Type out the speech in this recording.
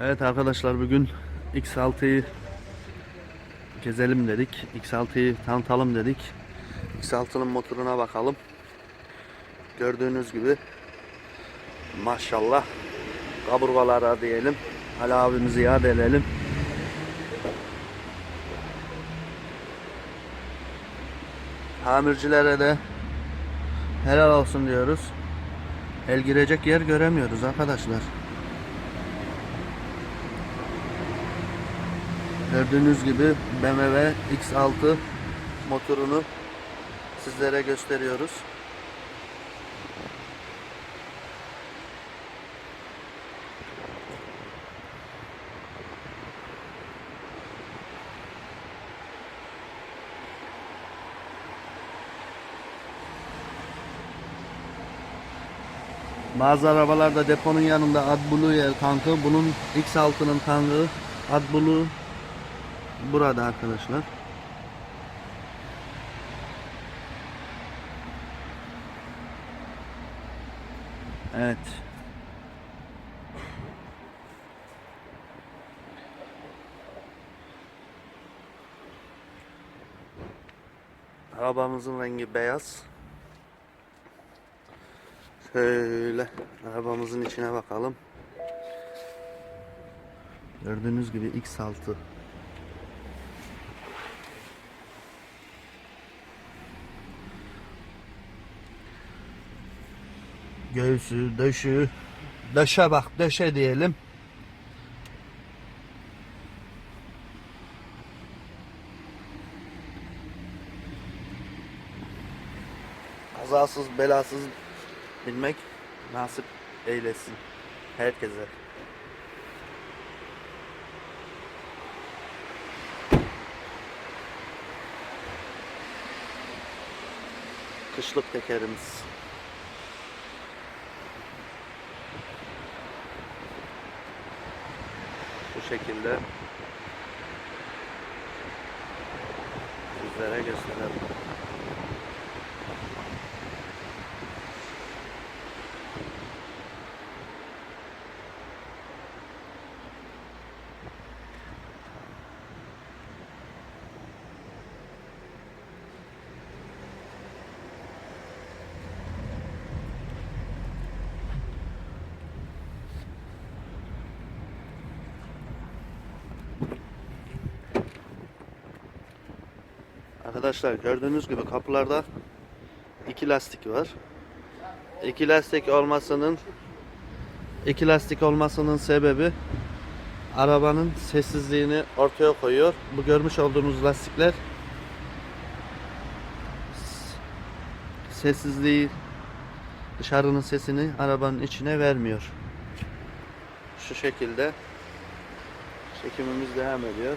Evet arkadaşlar bugün X6'yı gezelim dedik. X6'yı tanıtalım dedik. X6'nın motoruna bakalım. Gördüğünüz gibi maşallah kaburgalara diyelim. Ali abimizi yad edelim. Tamircilere de helal olsun diyoruz. El girecek yer göremiyoruz arkadaşlar. Gördüğünüz gibi BMW X6 motorunu sizlere gösteriyoruz. Bazı arabalarda deponun yanında AdBlue yer tankı. Bunun X6'nın tankı AdBlue burada arkadaşlar. Evet. Arabamızın rengi beyaz. Şöyle arabamızın içine bakalım. Gördüğünüz gibi X6 Göğsü, döşü, döşe bak, döşe diyelim. Kazasız, belasız bilmek nasip eylesin herkese. Kışlık tekerimiz. Şekilde sizlere gösterelim. Arkadaşlar gördüğünüz gibi kapılarda iki lastik var. İki lastik olmasının iki lastik olmasının sebebi arabanın sessizliğini ortaya koyuyor. Bu görmüş olduğunuz lastikler sessizliği dışarının sesini arabanın içine vermiyor. Şu şekilde çekimimiz devam ediyor.